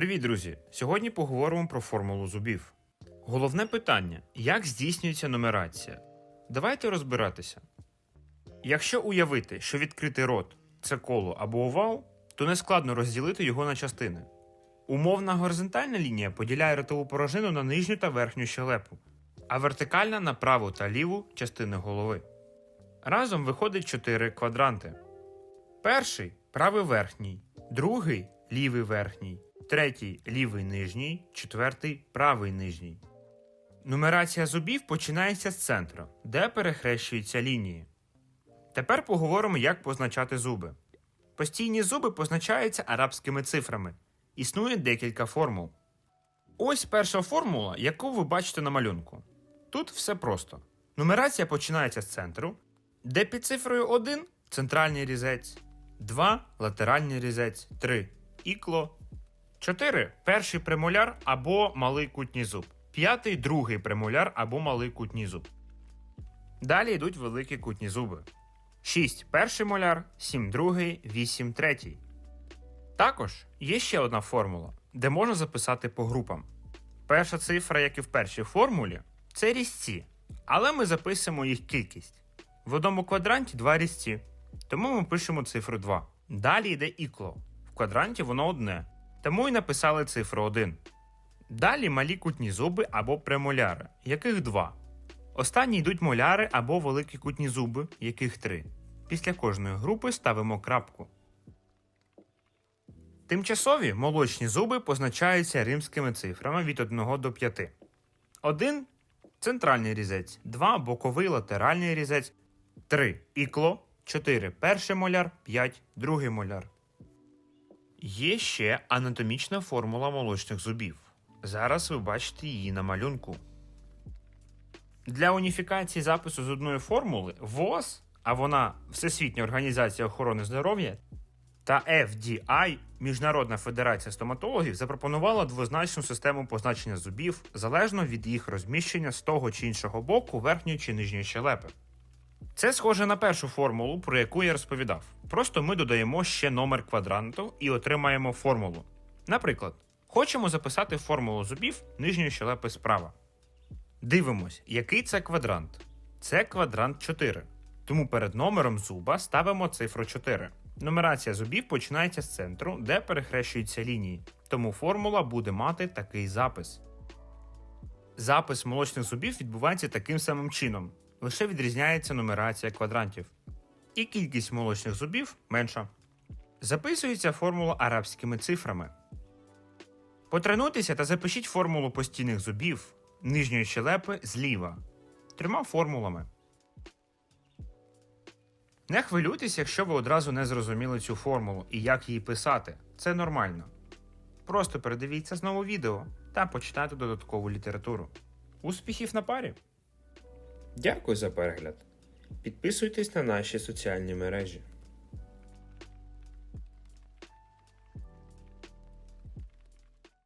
Привіт, друзі! Сьогодні поговоримо про формулу зубів. Головне питання: як здійснюється нумерація? Давайте розбиратися. Якщо уявити, що відкритий рот це коло або овал, то нескладно розділити його на частини. Умовна горизонтальна лінія поділяє ротову порожнину на нижню та верхню щелепу, а вертикальна на праву та ліву частини голови. Разом виходить чотири квадранти. Перший правий верхній, другий лівий верхній, третій лівий нижній, четвертий правий нижній. Нумерація зубів починається з центру, де перехрещуються лінії. Тепер поговоримо, як позначати зуби. Постійні зуби позначаються арабськими цифрами. Існує декілька формул. Ось перша формула, яку ви бачите на малюнку. Тут все просто. Нумерація починається з центру, де під цифрою 1 центральний різець, 2 латеральний різець, 3 ікло, 4 перший премоляр або малий кутній зуб, п'ятий другий премоляр або малий кутній зуб. Далі йдуть великі кутні зуби. 6 перший моляр, 7 другий, 8 третій. Також є ще одна формула, де можна записати по групам. Перша цифра, як і в першій формулі, це різці, але ми записуємо їх кількість. В одному квадранті два різці, тому ми пишемо цифру 2. Далі йде ікло. В квадранті воно одне, тому і написали цифру 1. Далі малі кутні зуби або премоляри, яких два. Останні йдуть моляри або великі кутні зуби, яких три. Після кожної групи ставимо крапку. Тимчасові молочні зуби позначаються римськими цифрами від 1 до 5. 1 центральний різець, 2 боковий латеральний різець, 3 ікло, 4 перший моляр, 5 другий моляр. Є ще анатомічна формула молочних зубів. Зараз ви бачите її на малюнку. Для уніфікації запису з одної формули ВОЗ, а вона Всесвітня організація охорони здоров'я, та FDI Міжнародна федерація стоматологів запропонувала двозначну систему позначення зубів залежно від їх розміщення з того чи іншого боку верхньої чи нижньої щелепи. Це схоже на першу формулу, про яку я розповідав. Просто ми додаємо ще номер квадранту і отримаємо формулу. Наприклад, хочемо записати формулу зубів нижньої щелепи справа. Дивимось, який це квадрант. Це квадрант 4. Тому перед номером зуба ставимо цифру 4. Нумерація зубів починається з центру, де перехрещуються лінії. Тому формула буде мати такий запис. Запис молочних зубів відбувається таким самим чином, лише відрізняється нумерація квадрантів. І кількість молочних зубів менша. Записується формула арабськими цифрами. Потренуйтеся та запишіть формулу постійних зубів нижньої щелепи зліва трьома формулами. Не хвилюйтесь, якщо ви одразу не зрозуміли цю формулу і як її писати. Це нормально. Просто передивіться знову відео та почитайте додаткову літературу. Успіхів на парі! Дякую за перегляд. Підписуйтесь на наші соціальні мережі.